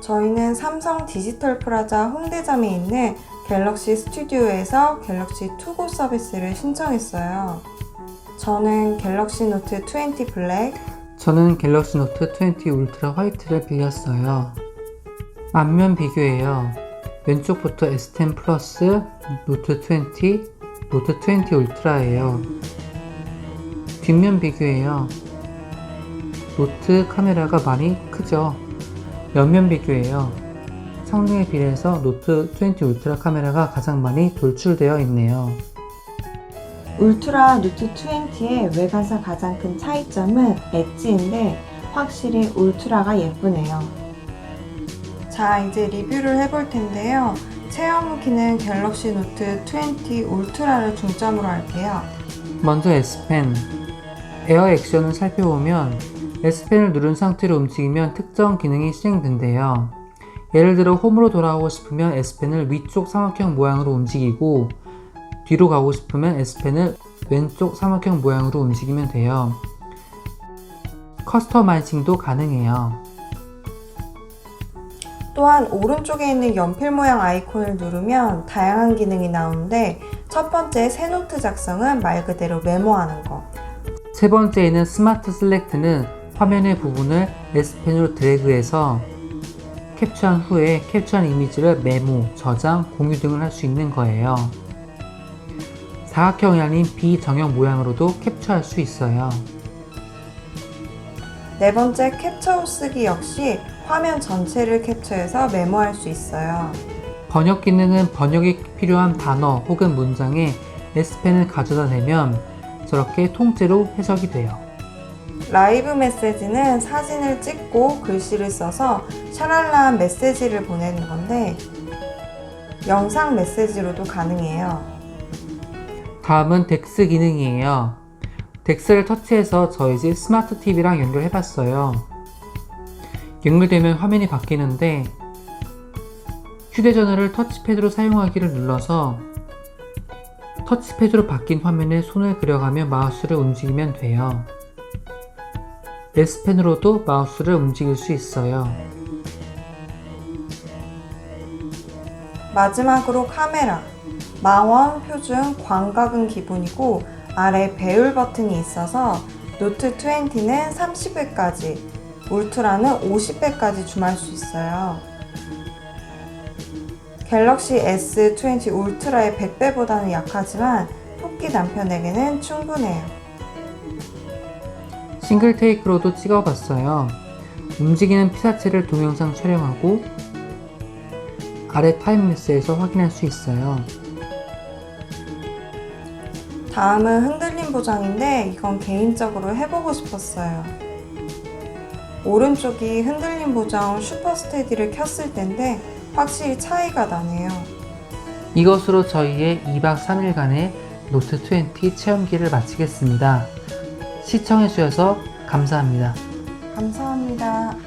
저희는 삼성 디지털 프라자 홍대점에 있는 갤럭시 스튜디오에서 갤럭시 투고 서비스를 신청했어요. 저는 갤럭시 노트 20 블랙, 저는 갤럭시 노트 20 울트라 화이트를 빌렸어요. 앞면 비교예요. 왼쪽부터 S10 플러스, 노트 20, 노트 20 울트라예요. 뒷면 비교예요. 노트 카메라가 많이 크죠. 옆면 비교예요. 성능에 비례해서 노트 20 울트라 카메라가 가장 많이 돌출되어 있네요. 울트라 노트 20의 외관상 가장 큰 차이점은 엣지인데 확실히 울트라가 예쁘네요. 자, 이제 리뷰를 해볼 텐데요. 체험 후기는 갤럭시 노트 20 울트라를 중점으로 할게요. 먼저 S펜. 에어 액션을 살펴보면 S펜을 누른 상태로 움직이면 특정 기능이 수행된대요. 예를 들어 홈으로 돌아가고 싶으면 S펜을 위쪽 삼각형 모양으로 움직이고 뒤로 가고 싶으면 S펜을 왼쪽 삼각형 모양으로 움직이면 돼요. 커스터마이징도 가능해요. 또한 오른쪽에 있는 연필 모양 아이콘을 누르면 다양한 기능이 나오는데 첫 번째 새 노트 작성은 말 그대로 메모하는 거. 세 번째에는 스마트 셀렉트는 화면의 부분을 S펜으로 드래그해서 캡처한 후에 캡처한 이미지를 메모, 저장, 공유 등을 할 수 있는 거예요. 사각형이 아닌 비정형 모양으로도 캡처할 수 있어요. 네 번째 캡처 후 쓰기 역시 화면 전체를 캡처해서 메모할 수 있어요. 번역 기능은 번역이 필요한 단어 혹은 문장에 S펜을 가져다 대면 저렇게 통째로 해석이 돼요. 라이브 메시지는 사진을 찍고 글씨를 써서 샤랄라한 메시지를 보내는 건데 영상 메시지로도 가능해요. 다음은 덱스 기능이에요. 덱스를 터치해서 저희 집 스마트 TV랑 연결해 봤어요. 연결되면 화면이 바뀌는데 휴대전화를 터치패드로 사용하기를 눌러서 터치패드로 바뀐 화면에 손을 그려가며 마우스를 움직이면 돼요. S펜으로도 마우스를 움직일 수 있어요. 마지막으로 카메라. 망원, 표준, 광각은 기본이고 아래 배율 버튼이 있어서 노트 20는 30배까지, 울트라는 50배까지 줌할 수 있어요. 갤럭시 S20 울트라의 100배보다는 약하지만 토끼 남편에게는 충분해요. 싱글 테이크로도 찍어봤어요. 움직이는 피사체를 동영상 촬영하고 아래 타임랩스에서 확인할 수 있어요. 다음은 흔들림 보정인데 이건 개인적으로 해보고 싶었어요. 오른쪽이 흔들림 보정 슈퍼 스테디를 켰을 텐데 확실히 차이가 나네요. 이것으로 저희의 2박 3일간의 노트 20 체험기를 마치겠습니다. 시청해주셔서 감사합니다. 감사합니다.